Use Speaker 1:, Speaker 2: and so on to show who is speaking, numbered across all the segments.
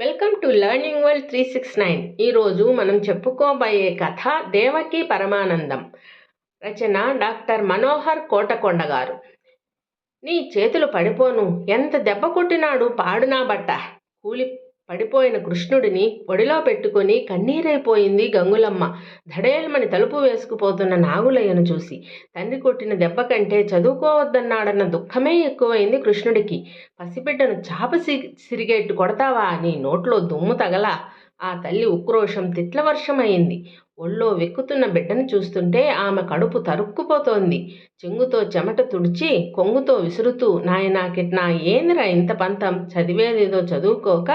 Speaker 1: Welcome to learning world three six nine ఈరోజు మనం చెప్పుకోబోయే కథ దేవకి పరమానందం. రచన డాక్టర్ మనోహర్ కోటకొండ గారు. నీ చేతులు పడిపోను. ఎంత దెబ్బ కొట్టినాడు పాడునా బట్ట. కూలి పడిపోయిన కృష్ణుడిని ఒడిలో పెట్టుకొని కన్నీరైపోయింది గంగులమ్మ. ధడేల్మని తలుపు వేసుకుపోతున్న నాగులయ్యను చూసి. తండ్రి కొట్టిన దెబ్బ కంటే చదువుకోవద్దన్నాడన్న దుఃఖమే ఎక్కువైంది కృష్ణుడికి. పసిబిడ్డను చాప సి సిరిగేట్టు కొడతావా నీ నోట్లో దుమ్ము తగల. ఆ తల్లి ఉక్రోషం తిట్లవర్షమైంది ఒళ్ళో వెక్కుతున్న బిడ్డను చూస్తుంటే ఆమె కడుపు తరుక్కుపోతోంది. చెంగుతో చెమట తుడిచి కొంగుతో విసురుతూ నాయనా కిట్నా ఏందిరా ఇంత పంతం? చదివేదేదో చదువుకోక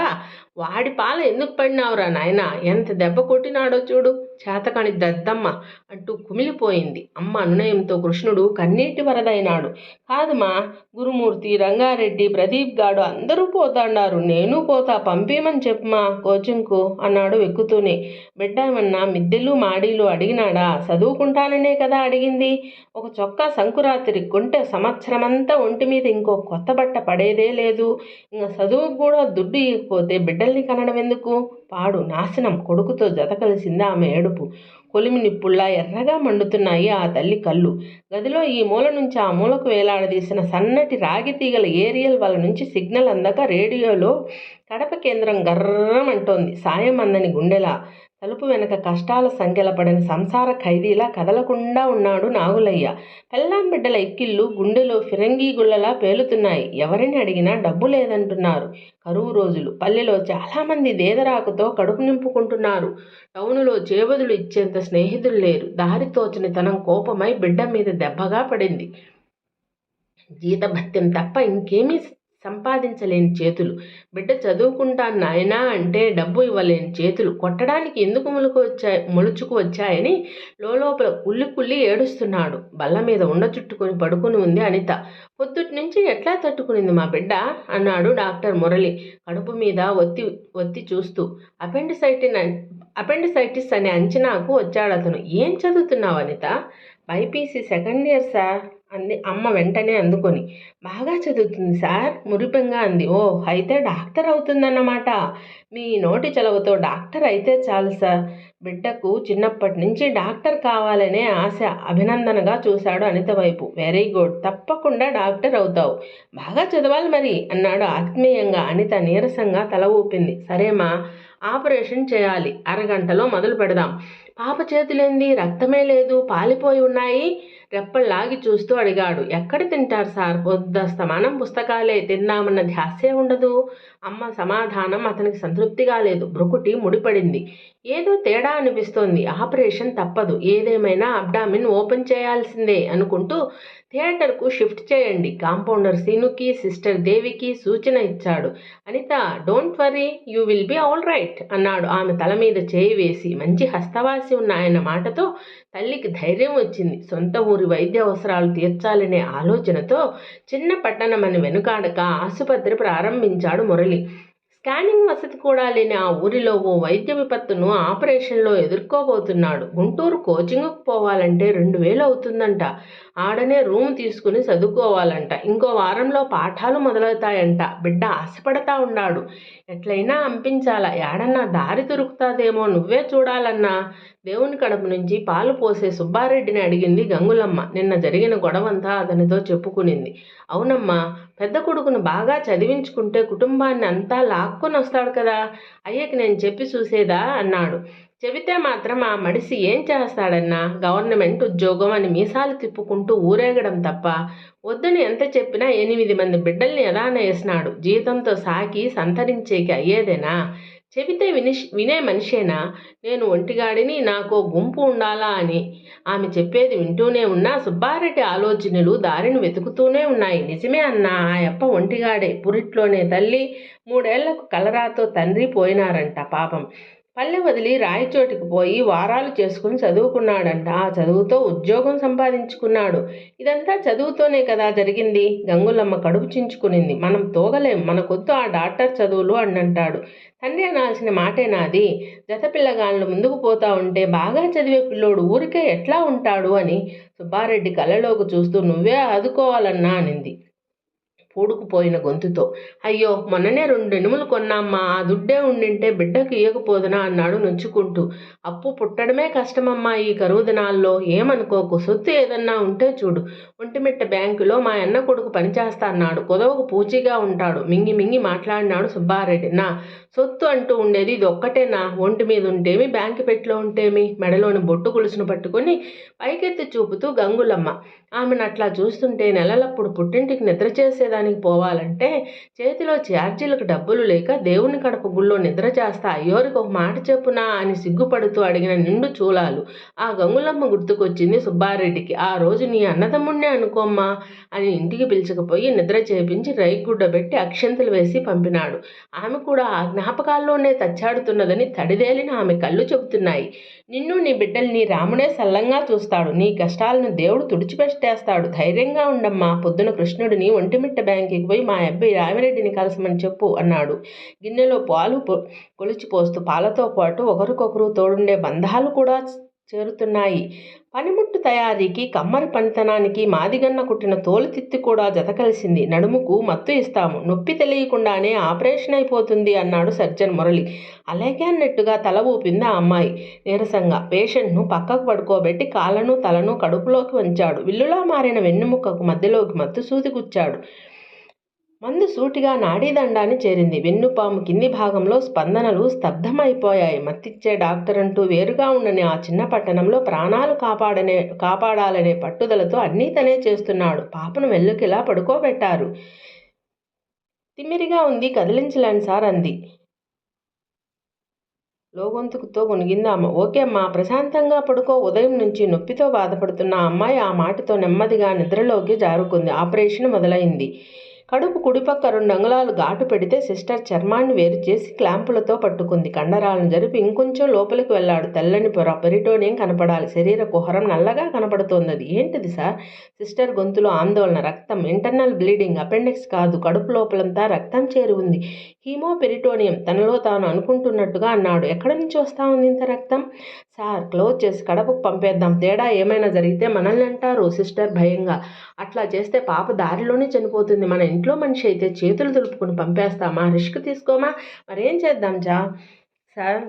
Speaker 1: వాడి పాల ఎందుకు పడినావురా నాయనా? ఎంత దెబ్బ కొట్టినాడో చూడు. చేతకాని దద్దమ్మ అంటూ కుమిలిపోయింది. అమ్మ అనునయంతో కృష్ణుడు కన్నీటి వరదైనాడు. కాదుమా గురుమూర్తి రంగారెడ్డి ప్రదీప్ గాడు అందరూ పోతాండారు. నేను పోతా పంపేమని చెప్పమా? కోచింగ్కు అన్నాడు వెక్కుతూనే. బిడ్డ ఏమన్నా మిద్దెలు మాడీలు అడిగినాడా? చదువుకుంటాననే కదా అడిగింది. ఒక చొక్కా సంకురాత్రి కొంటే సంవత్సరమంతా ఒంటి మీద ఇంకో కొత్త బట్ట పడేదే లేదు. ఇంకా చదువుకు కూడా దుడ్డు ఇవ్వకపోతే బిడ్డల్ని కనడం ఎందుకు? పాడు నాశనం. కొడుకుతో జతకలిసింది ఆమె ఏడుపు. కొలిమి నిప్పుల్లా ఎర్రగా మండుతున్నాయి ఆ తల్లి కళ్ళు. గదిలో ఈ మూల నుంచి ఆ మూలకు వేలాడదీసిన సన్నటి రాగి తీగల ఏరియల్ వల నుంచి సిగ్నల్ అందక రేడియోలో కడప కేంద్రం గర్రమంటోంది. సాయం అందని గుండెలా తలుపు వెనక కష్టాల సంఖ్యల పడిన సంసార ఖైదీలా కదలకుండా ఉన్నాడు నాగులయ్య. పెళ్ళాం బిడ్డల ఎక్కిళ్ళు గుండెలో ఫిరంగీ గుళ్ళలా పేలుతున్నాయి. ఎవరిని అడిగినా డబ్బు లేదంటున్నారు. కరువు రోజులు. పల్లెలో చాలామంది దేదరాకుతో కడుపు నింపుకుంటున్నారు. టౌనులో చేబదులు ఇచ్చేంత స్నేహితులు లేరు. దారి తోచని తనం కోపమై బిడ్డ మీద దెబ్బగా పడింది. జీతభత్యం తప్ప ఇంకేమీ సంపాదించలేని చేతులు. బిడ్డ చదువుకుంటాను నాయనా అంటే డబ్బు ఇవ్వలేని చేతులు. కొట్టడానికి ఎందుకు ములుకు వచ్చాయి ములుచుకు వచ్చాయని లోపల కుళ్ళి కుళ్ళి ఏడుస్తున్నాడు. బల్ల మీద ఉండ చుట్టుకొని పడుకుని ఉంది అనిత. పొద్దుటి నుంచి ఎట్లా తట్టుకునింది మా బిడ్డ? అన్నాడు డాక్టర్ మురళి కడుపు మీద ఒత్తి ఒత్తి చూస్తూ. అపెండిసైటిన్ అపెండిసైటిస్ అనే అంచనాకు వచ్చాడు అతను ఏం చదువుతున్నావు Anitha? BiPC second year sir. అంది. అమ్మ వెంటనే అందుకొని. బాగా చదువుతుంది సార్ మురిపెంగా అంది. ఓ అయితే డాక్టర్ అవుతుందన్నమాట. మీ నోటి చలవతో డాక్టర్ అయితే చాలు సార్. బిడ్డకు చిన్నప్పటి నుంచి డాక్టర్ కావాలనే ఆశ అభినందనగా చూశాడు అనిత వైపు. Very good. తప్పకుండా డాక్టర్ అవుతావు. బాగా చదవాలి మరి అన్నాడు ఆత్మీయంగా. అనిత నీరసంగా తల ఊపింది. సరేమా ఆపరేషన్ చేయాలి. అరగంటలో మొదలు పెడదాం. పాప చేతులేంది రక్తమే లేదు పాలిపోయి ఉన్నాయి. రెప్పల్లాగి చూస్తూ అడిగాడు. ఎక్కడ తింటారు సార్? పొద్దస్తమానం పుస్తకాలే తిందామన్న ధ్యాసే ఉండదు. అమ్మ సమాధానం అతనికి సంతృప్తిగా లేదు. బ్రుకుటి ముడిపడింది. ఏదో తేడా అనిపిస్తోంది. ఆపరేషన్ తప్పదు. ఏదేమైనా అబ్డామిన్ ఓపెన్ చేయాల్సిందే అనుకుంటూ థియేటర్కు షిఫ్ట్ చేయండి. కాంపౌండర్ సీనుకి సిస్టర్ దేవికి సూచన ఇచ్చాడు. Anitha don't worry you will be all right అన్నాడు. ఆమె తల మీద చేయి వేసి మంచి హస్తవాసి ఉన్న ఆయన మాటతో తల్లికి ధైర్యం వచ్చింది. సొంత ఊరి వైద్య అవసరాలు తీర్చాలనే ఆలోచనతో చిన్న పట్టణమని వెనుకాడక ఆసుపత్రి ప్రారంభించాడు మురళి. స్కానింగ్ వసతి కూడా లేని ఆ ఊరిలో ఓ వైద్య విపత్తును ఆపరేషన్లో ఎదుర్కోబోతున్నాడు. గుంటూరు కోచింగ్కు పోవాలంటే రెండు వేలు అవుతుందంట. ఆడనే రూమ్ తీసుకుని చదువుకోవాలంట. ఇంకో వారంలో పాఠాలు మొదలవుతాయంట. బిడ్డ ఆశపడతా ఉన్నాడు. ఎట్లయినా అంపించాలా. ఏడన్నా దారి దొరుకుతాదేమో నువ్వే చూడాలన్నా. దేవుని కడుపు నుంచి పాలు పోసే సుబ్బారెడ్డిని అడిగింది గంగులమ్మ. నిన్న జరిగిన గొడవంతా అతనితో చెప్పుకునింది. అవునమ్మా పెద్ద కొడుకును బాగా చదివించుకుంటే కుటుంబాన్ని అంతా లాక్కొని వస్తాడు కదా. అయ్యకి నేను చెప్పి చూసేదా? అన్నాడు. చెబితే మాత్రం ఆ మడిసి ఏం చేస్తాడన్నా? గవర్నమెంట్ ఉద్యోగం అని మీసాలు తిప్పుకుంటూ ఊరేగడం తప్ప వద్దని ఎంత చెప్పినా ఎనిమిది మంది బిడ్డల్ని ఎలాన వేసినాడు. జీతంతో సాకి సంతరించేకి అయ్యేదేనా? చెబితే విని వినే మనిషేనా? నేను ఒంటిగాడిని నాకు గుంపు ఉండాలా అని. ఆమె చెప్పేది వింటూనే ఉన్నా సుబ్బారెడ్డి ఆలోచనలు దారిని వెతుకుతూనే ఉన్నాయి. నిజమే అన్నా ఆ అప్ప ఒంటిగాడే. పురిట్లోనే తల్లి మూడేళ్ళకు కలరాతో తండ్రి పోయినారంట పాపం. పల్లె వదిలి రాయచోటికి పోయి వారాలు చేసుకుని చదువుకున్నాడంట. ఆ చదువుతో ఉద్యోగం సంపాదించుకున్నాడు. ఇదంతా చదువుతోనే కదా జరిగింది. గంగులమ్మ కడుపు చించుకునింది. మనం తోగలేం. మనకొద్దు ఆ డాక్టర్ చదువులు అంటాడు తండ్రి అనాల్సిన మాటేనాది జత పిల్లగాళ్ళు ముందుకు పోతా ఉంటే బాగా చదివే పిల్లోడు ఊరికే ఎట్లా ఉంటాడు అని సుబ్బారెడ్డి కళ్ళలోకి చూస్తూ నువ్వే ఆదుకోవాలన్నా అనింది. పూడుకుపోయిన గొంతుతో. అయ్యో మొన్ననే రెండు ఎనుములు కొన్నామ్మా ఆ దుడ్డే ఉండింటే బిడ్డకు ఇయ్యకపోదునా అన్నాడు నొచ్చుకుంటూ. అప్పు పుట్టడమే కష్టమమ్మా ఈ కరువు దినాల్లో ఏమనుకోకు సొత్తు ఏదన్నా ఉంటే చూడు. ఒంటిమిట్ట బ్యాంకులో మా అన్న కొడుకు పనిచేస్తా అన్నాడు కొదవకు పూచిగా ఉంటాడు. మింగి మింగి మాట్లాడినాడు సుబ్బారెడ్డి. నా సొత్తు అంటూ ఉండేది ఇది ఒక్కటేనా ఒంటి మీద ఉంటేమి? బ్యాంకు పెట్టిలో ఉంటేమి? మెడలోని బొట్టు గొలుసును పట్టుకొని పైకెత్తి చూపుతూ గంగులమ్మ. ఆమెను అట్లా చూస్తుంటే నెలలప్పుడు పుట్టింటికి నిద్ర చేసేదానికి పోవాలంటే చేతిలో ఛార్జీలకు డబ్బులు లేక దేవుని కడప గుళ్ళో నిద్ర చేస్తా. అయ్యోరికి ఒక మాట చెప్పునా అని సిగ్గుపడుతూ అడిగిన నిండు చూలాలు ఆ గంగులమ్మ గుర్తుకొచ్చింది సుబ్బారెడ్డికి. ఆ రోజు నీ అన్నదమ్ముణ్ణే అనుకోమ్మా అని ఇంటికి పిలుచుకుపోయి నిద్ర చేపించి రైగుడ్డ పెట్టి అక్షంతలు వేసి పంపినాడు. ఆమె కూడా ఆ జ్ఞాపకాల్లోనే తచ్చాడుతున్నదని తడిదేలిన ఆమె కళ్ళు చెబుతున్నాయి. నిన్ను నీ బిడ్డల్ని రాముడే సల్లంగా చూస్తాడు. నీ కష్టాలను దేవుడు తుడిచిపెట్టేస్తాడు. ధైర్యంగా ఉండమ్మా. పొద్దున కృష్ణుడిని ఒంటిమిట్ట బ్యాంకుకి పోయి మా అబ్బాయి రామిరెడ్డిని కలసమని చెప్పు అన్నాడు. గిన్నెలో పాలు కొలిచిపోస్తూ పాలతో పాటు ఒకరికొకరు తోడుండే బంధాలు కూడా చేరుతున్నాయి. పనిముట్టు తయారీకి కమ్మరి పనితనానికి మాదిగన్న కుట్టిన తోలుతిత్తి కూడా జత కలిసింది. నడుముకు మత్తు ఇస్తాము. నొప్పి తెలియకుండానే ఆపరేషన్ అయిపోతుంది అన్నాడు సర్జన్ మురళి. అలాగే అన్నట్టుగా తల ఊపింది ఆ అమ్మాయి. నీరసంగా పేషెంట్ను పక్కకు పడుకోబెట్టి కాళ్ళను తలను కడుపులోకి వంచాడు. విల్లులా మారిన వెన్నుముక్కకు మధ్యలోకి మత్తు సూది గుచ్చాడు మందు సూటిగా నాడీదండాన్ని చేరింది. వెన్నుపాము కింది భాగంలో స్పందనలు స్తబ్దమైపోయాయి మత్తిచ్చే డాక్టర్ అంటూ వేరుగా ఉండని ఆ చిన్న పట్టణంలో ప్రాణాలు కాపాడనే కాపాడాలనే పట్టుదలతో అన్నీ తనే చేస్తున్నాడు. పాపను వెల్లుకిలా పడుకోబెట్టారు? తిమ్మిరిగా ఉంది. కదిలించలేను సార్ అంది. లోగొంతుకుతో గొనిగింది అమ్మ ఓకే అమ్మా ప్రశాంతంగా పడుకో. ఉదయం నుంచి నొప్పితో బాధపడుతున్న అమ్మాయి ఆ మాటతో నెమ్మదిగా నిద్రలోకి జారుకుంది. ఆపరేషన్ మొదలైంది. కడుపు కుడిపక్క రెండు అంగుళాలు ఘాటు పెడితే సిస్టర్ చర్మాన్ని వేరు చేసి క్లాంపులతో పట్టుకుంది. కండరాలను జరిపి ఇంకొంచెం లోపలికి వెళ్ళాడు తెల్లని పొర పెరిటోనియం కనపడాలి. శరీర కుహరం నల్లగా కనపడుతోంది. ఏంటిది సార్? సిస్టర్ గొంతులో ఆందోళన. రక్తం ఇంటర్నల్ బ్లీడింగ్. అపెండిక్స్ కాదు. కడుపు లోపలంతా రక్తం చేరి ఉంది. హీమో పెరిటోనియం తనలో తాను అనుకుంటున్నట్టుగా అన్నాడు. ఎక్కడి నుంచి వస్తా ఉంది ఇంత రక్తం? సార్ క్లోజ్ చేసి కడపకు పంపేద్దాం. తేడా ఏమైనా జరిగితే మనల్ని అంటారు సిస్టర్ భయంగా. అట్లా చేస్తే పాప దారిలోనే చనిపోతుంది. మన ఇంట్లో మనిషి అయితే చేతులు దులుపుకుని పంపేస్తామా? రిస్క్ తీసుకోమా? మరేం చేద్దాం జా? సార్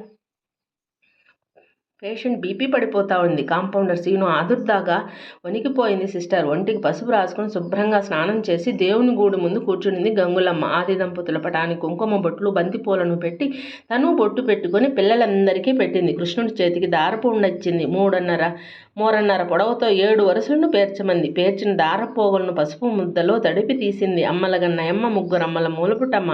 Speaker 1: పేషెంట్ బీపీ పడిపోతా ఉంది. కాంపౌండర్ సీను ఆదుర్దాగా వణికిపోయింది సిస్టర్. ఒంటికి పసుపు రాసుకుని శుభ్రంగా స్నానం చేసి దేవుని గూడు ముందు కూర్చునింది గంగులమ్మ. ఆది దంపతుల పటానికి కుంకుమ బొట్లు బంతి పూలను పెట్టి తను బొట్టు పెట్టుకొని పిల్లలందరికీ పెట్టింది. కృష్ణుడి చేతికి దారపు ఉండొచ్చింది. మూడున్నర మూరన్నర పొడవుతో ఏడు వరుసలను పేర్చమంది. పేర్చిన దారపోగులను పసుపు ముద్దలో తడిపి తీసింది. అమ్మలగన్నయమ్మ ముగ్గురమ్మల మూలపుటమ్మ.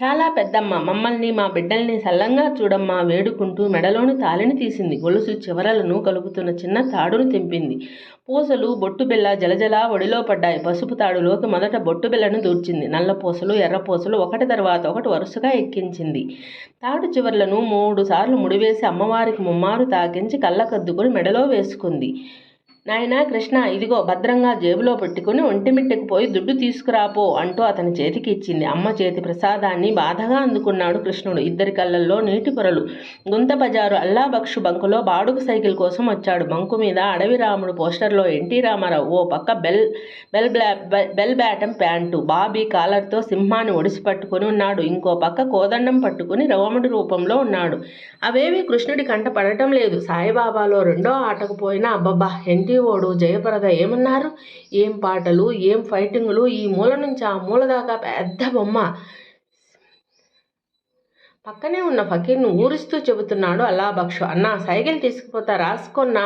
Speaker 1: చాలా పెద్దమ్మ. మమ్మల్ని మా బిడ్డల్ని సల్లంగా చూడమ్మా వేడుకుంటూ మెడలోని తాళిని తీసింది. గొలుసు చివరలను కలుపుతున్న చిన్న తాడును తెంపింది. పూసలు బొట్టు జలజలా ఒడిలో పడ్డాయి. పసుపు తాడులోకి మొదట బొట్టుబిల్లను దూర్చింది. నల్ల పూసలు ఎర్ర పూసలు ఒకటి తర్వాత ఒకటి వరుసగా ఎక్కించింది. తాడు చివర్లను మూడు సార్లు ముడివేసి అమ్మవారికి ముమ్మారు తాకించి కళ్ళకద్దుకుని మెడలో వేసుకుంది. నాయనా కృష్ణ ఇదిగో భద్రంగా జేబులో పెట్టుకుని ఒంటిమిట్టకు పోయి దుడ్డు తీసుకురాపో అంటూ అతని చేతికి ఇచ్చింది. అమ్మ చేతి ప్రసాదాన్ని బాధగా అందుకున్నాడు కృష్ణుడు. ఇద్దరి కళ్ళల్లో నీటి పొరలు. గుంత బజారు అల్లాబక్షు బంకులో బాడుగు సైకిల్ కోసం వచ్చాడు. బంకు మీద అడవి రాముడు పోస్టర్లో ఎన్టీ రామారావు ఓ పక్క బెల్ బెల్ బ్లా బెల్ బ్యాటం ప్యాంటు బాబీ కాలర్తో సింహాన్ని ఒడిసి పట్టుకొని ఉన్నాడు. ఇంకో పక్క కోదండం పట్టుకుని రవముడి రూపంలో ఉన్నాడు. అవేవి కృష్ణుడి కంట పడటం లేదు. సాయిబాబాలో రెండో ఆటకు పోయినా అబ్బబ్బా ఎన్టీ ఓడు జయప్రద ఏమన్నారు? ఏం పాటలు? ఏం ఫైటింగ్లు ఈ మూల నుంచి ఆ మూల దాకా పెద్ద బొమ్మ. పక్కనే ఉన్న ఫకీర్ను ఊరిస్తూ చెబుతున్నాడు అల్లా అన్న అన్నా సైకిల్ తీసుకుపోతా రాసుకున్న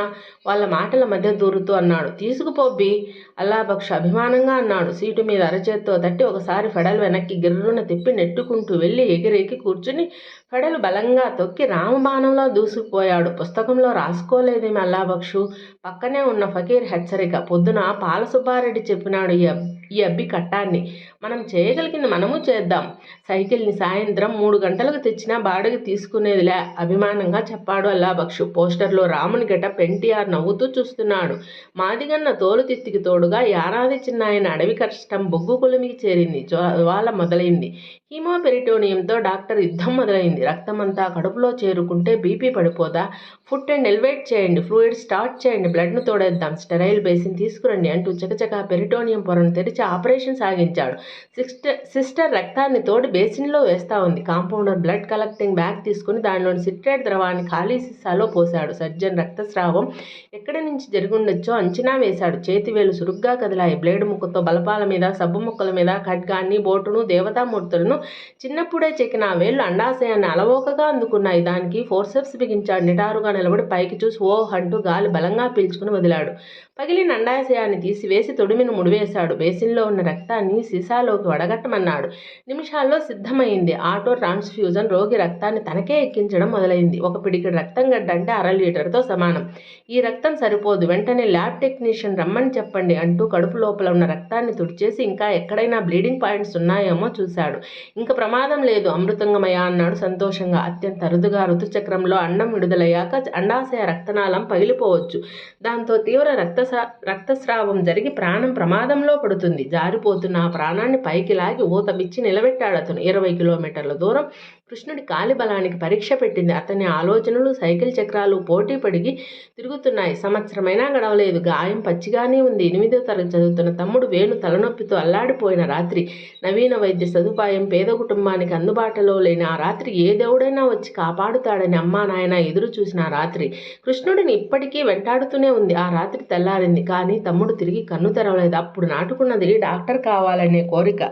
Speaker 1: వాళ్ళ మాటల మధ్య దూరుతూ అన్నాడు. తీసుకుపోబ్బి అల్లాబక్షు అభిమానంగా అన్నాడు. సీటు మీద అరచేత్తో తట్టి ఒకసారి ఫెడల్ వెనక్కి గిర్రున తిప్పి నెట్టుకుంటూ వెళ్ళి ఎగిరెక్కి కూర్చుని ఫెడలు బలంగా తొక్కి రామబాణంలో దూసుకుపోయాడు. పుస్తకంలో రాసుకోలేదేమి అల్లాబక్షు పక్కనే ఉన్న ఫకీర్ హెచ్చరిక. పొద్దున పాల సుబ్బారెడ్డి చెప్పినాడు ఈ ఈ అబ్బి కట్టాన్ని. మనం చేయగలిగింది మనము చేద్దాం. సైకిల్ని సాయంత్రం మూడు గంటలకు తెచ్చినా బాడగ తీసుకునేదిలే. అభిమానంగా చెప్పాడు అల్లాబక్షు పోస్టర్లో రాముని గెటప్ ఎన్టీఆర్ నవ్వుతూ చూస్తున్నాడు. మాదిగన్న తోలు తిత్తికి తోడుగా యానాది చిన్నాయన అడవి కష్టం బొగ్గు కొలిమికి చేరింది. జ్వాల మొదలైంది. హీమోపెరిటోనియంతో డాక్టర్ యుద్ధం మొదలైంది. రక్తమంతా కడుపులో చేరుకుంటే బీపీ పడిపోదా? ఫుట్ అండ్ ఎలివేట్ చేయండి. ఫ్లూయిడ్ స్టార్ట్ చేయండి. బ్లడ్ను తోడేద్దాం. స్టెరైల్ బేసిన్ తీసుకురండి అంటూ చకచక పెరిటోనియం పొరను తెరిచి ఆపరేషన్ సాగించాడు. సిస్టర్ సిస్టర్ రక్తాన్ని తోడి బేసిన్లో వేస్తా ఉంది. కాంపౌండర్ బ్లడ్ కలెక్టింగ్ బ్యాగ్ తీసుకుని దానిలోని సిట్రేట్ ద్రవాన్ని ఖాళీ సీసాలో పోశాడు. సర్జన్ రక్తస్రావం ఎక్కడి నుంచి జరిగిండొచ్చో అంచనా వేశాడు. చేతివేలు సురుగ్గా కదిలాయి. బ్లేడ్ ముక్కతో బలపాల మీద సబ్బు ముక్కల మీద ఖడ్గాన్ని బోటును దేవతామూర్తులను చిన్నప్పుడే చెక్కిన ఆ వేళ్ళు అండాశయాన్ని అలవోకగా అందుకున్నాయి. దానికి ఫోర్సెప్స్ బిగించాడు. నిటారుగా నిలబడి పైకి చూసి ఓ అంటూ గాలి బలంగా పీల్చుకుని వదిలాడు. పగిలిన అండాశయాన్ని తీసివేసి తొడిమిని ముడివేశాడు. బేసిన్లో ఉన్న రక్తాన్ని సీసాలోకి వడగట్టమన్నాడు. నిమిషాల్లో సిద్ధమైంది. ఆటో ట్రాన్స్ఫ్యూజన్ రోగి రక్తాన్ని తనకే ఎక్కించడం మొదలైంది. ఒక పిడికి రక్తం గడ్డ అంటే అర లీటర్తో సమానం. ఈ రక్తం సరిపోదు. వెంటనే ల్యాబ్ టెక్నీషియన్ రమ్మని చెప్పండి అంటూ కడుపు లోపల ఉన్న రక్తాన్ని తుడిచేసి ఇంకా ఎక్కడైనా బ్లీడింగ్ పాయింట్స్ ఉన్నాయేమో చూశాడు. ఇంకా ప్రమాదం లేదు. అమృతంగమయ అన్నాడు సంతోషంగా. అత్యంత అరుదుగా ఋతుచక్రంలో అండం విడుదలయ్యాక అండాశయ రక్తనాళం పగిలిపోవచ్చు. దాంతో తీవ్ర రక్తస్రా రక్తస్రావం జరిగి ప్రాణం ప్రమాదంలో పడుతుంది. జారిపోతున్న ఆ ప్రాణాన్ని పైకి లాగి ఊతమిచ్చి నిలబెట్టాడు అతను. ఇరవై కిలోమీటర్ల దూరం కృష్ణుడి కాలి బలానికి పరీక్ష పెట్టింది. అతని ఆలోచనలు సైకిల్ చక్రాలు పోటీ పడిగి తిరుగుతున్నాయి. సంవత్సరమైనా గడవలేదు. గాయం పచ్చిగానే ఉంది. ఎనిమిదో తరగతి చదువుతున్న తమ్ముడు వేణు తలనొప్పితో అల్లాడిపోయిన రాత్రి. నవీన వైద్య సదుపాయం పేద కుటుంబానికి అందుబాటులో లేని ఆ రాత్రి ఏ దేవుడైనా వచ్చి కాపాడుతాడని అమ్మా నాయన ఎదురు చూసిన రాత్రి. కృష్ణుడిని ఇప్పటికీ వెంటాడుతూనే ఉంది. ఆ రాత్రి తెల్లారింది. కానీ తమ్ముడు తిరిగి కన్ను తెరవలేదు. అప్పుడు నాటుకున్నది డాక్టర్ కావాలనే కోరిక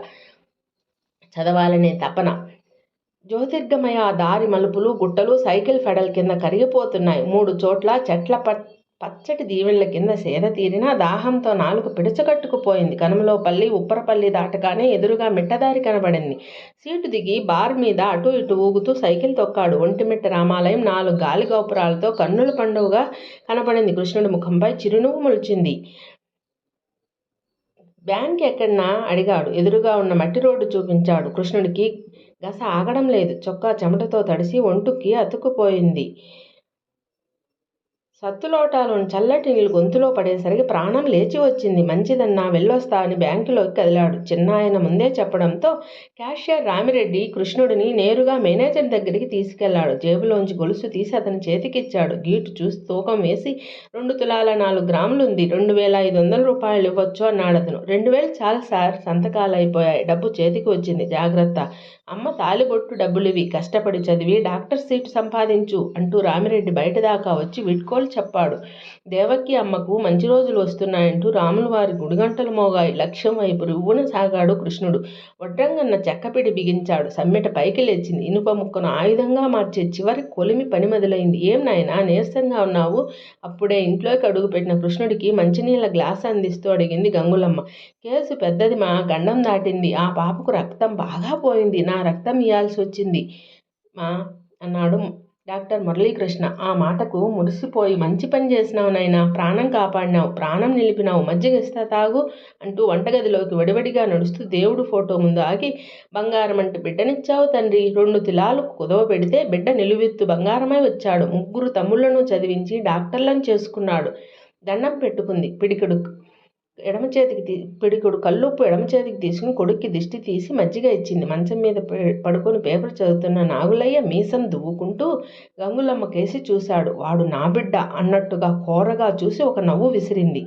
Speaker 1: చదవాలనే తపన. జ్యోతిర్గమయ దారి మలుపులు గుట్టలు సైకిల్ ఫెడల్ కింద కరిగిపోతున్నాయి. మూడు చోట్ల చెట్ల పచ్చటి దీవెళ్ళ కింద సేద తీరినా దాహంతో నాలుగు పిడుచకట్టుకుపోయింది. కనుమలోపల్లి ఉప్పరపల్లి దాటగానే ఎదురుగా మిట్టదారి కనబడింది. సీటు దిగి బార్ మీద అటు ఇటు ఊగుతూ సైకిల్ తొక్కాడు. ఒంటిమిట్ట రామాలయం నాలుగు గాలి గోపురాలతో కన్నుల పండుగగా కనబడింది. కృష్ణుడి ముఖంపై చిరునవ్వు మొలిచింది. బ్యాంక్ ఎక్కడన్నా? అడిగాడు. ఎదురుగా ఉన్న మట్టి రోడ్డు చూపించాడు. కృష్ణుడికి గస ఆగడం లేదు. చొక్కా చెమటతో తడిసి ఒంటుకి అతుక్కుపోయింది. సత్తులోటాలోని చల్లటి నీళ్ళు గొంతులో పడేసరికి ప్రాణం లేచి వచ్చింది. మంచిదన్నా వెళ్ళొస్తా అని బ్యాంకులోకి కదిలాడు. చిన్నాయన ముందే చెప్పడంతో క్యాషియర్ రామిరెడ్డి కృష్ణుడిని నేరుగా మేనేజర్ దగ్గరికి తీసుకెళ్ళాడు. జేబులోంచి గొలుసు తీసి అతని చేతికిచ్చాడు. గీటు చూసి తూకం వేసి రెండు తులాల నాలుగు గ్రాములుంది. రెండు వేల ఐదు వందల రూపాయలు ఇవ్వచ్చు అన్నాడు అతను. రెండు వేలు చాలు సార్. సంతకాలు అయిపోయాయి డబ్బు చేతికి వచ్చింది. జాగ్రత్త. అమ్మ తాలిబొట్టు డబ్బులివి. కష్టపడి చదివి డాక్టర్ సీటు సంపాదించు అంటూ రామిరెడ్డి బయట దాకా వచ్చి విడ్కోలు చెప్పాడు. దేవకి అమ్మకు మంచి రోజులు వస్తున్నాయంటూ రాముల వారి గుడిగంటలు మోగాయి. లక్ష్యం వైపు రువ్వున సాగాడు కృష్ణుడు. వడ్రంగన్న చెక్కపిడి బిగించాడు. సమ్మెట పైకి లేచింది. ఇనుప ముక్కను ఆయుధంగా మార్చే చివరి కొలిమి పని మొదలైంది. ఏం నాయనా నీరసంగా ఉన్నావు? అప్పుడే ఇంట్లోకి అడుగుపెట్టిన కృష్ణుడికి మంచినీళ్ళ గ్లాస్ అందిస్తూ అడిగింది గంగులమ్మ. కేసు పెద్దది మా గండం దాటింది. ఆ పాపకు రక్తం బాగా పోయింది. నా రక్తం ఇయ్యాల్సి వచ్చింది మా అన్నాడు డాక్టర్ మురళీకృష్ణ ఆ మాటకు మురిసిపోయి మంచి పని చేసినావు నాయనా ప్రాణం కాపాడినావు ప్రాణం నిలిపినావు మజ్జిగ ఇస్తా తాగు అంటూ వంటగదిలోకి వడివడిగా నడుస్తూ దేవుడు ఫోటో ముందు ఆగి బంగారం అంటే బిడ్డనిచ్చావు తండ్రి రెండు తిలాలు కుదవ పెడితే బిడ్డ నిలువెత్తు బంగారమై వచ్చాడు ముగ్గురు తమ్ముళ్ళను చదివించి డాక్టర్లను చేసుకున్నాడు దండం పెట్టుకుంది పిడికిడు ఎడమ చేతికి తీ పిడికుడు కల్లుప్పు ఎడమ చేతికి తీసుకుని కొడుక్కి దిష్టి తీసి మజ్జిగ ఇచ్చింది. మంచం మీద పడుకొని పేపర్ చదువుతున్న నాగులయ్య మీసం దువ్వుకుంటూ గంగులమ్మ కేసి చూశాడు. వాడు నా బిడ్డ అన్నట్టుగా కోరగా చూసి ఒక నవ్వు విసిరింది.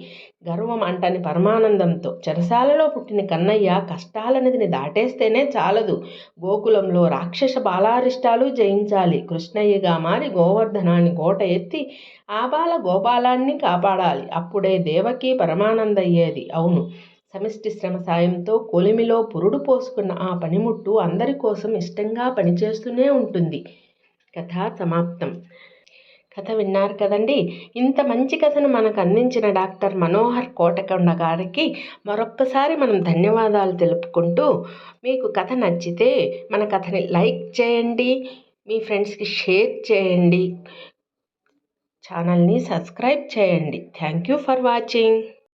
Speaker 1: గర్వం అంటని పరమానందంతో చెరసాలలో పుట్టిన కన్నయ్య కష్టాలన్నదిని దాటేస్తేనే చాలదు. గోకులంలో రాక్షస బాలారిష్టాలు జయించాలి. కృష్ణయ్యగా మారి గోవర్ధనాన్ని కోట ఎత్తి ఆబాల గోపాలాన్ని కాపాడాలి. అప్పుడే దేవకి పరమానందయ్యేది. అవును సమిష్టి శ్రమ సాయంతో కొలిమిలో పురుడు పోసుకున్న ఆ పనిముట్టు అందరి కోసం ఇష్టంగా పనిచేస్తూనే ఉంటుంది. కథ సమాప్తం. కథ విన్నారు కదండి. ఇంత మంచి కథను మనకు అందించిన డాక్టర్ మనోహర్ కోటకొండ గారికి మరొక్కసారి మనం ధన్యవాదాలు తెలుపుకుంటూ మీకు కథ నచ్చితే మన కథని లైక్ చేయండి మీ ఫ్రెండ్స్కి షేర్ చేయండి ఛానల్ని సబ్స్క్రైబ్ చేయండి. Thank you for watching.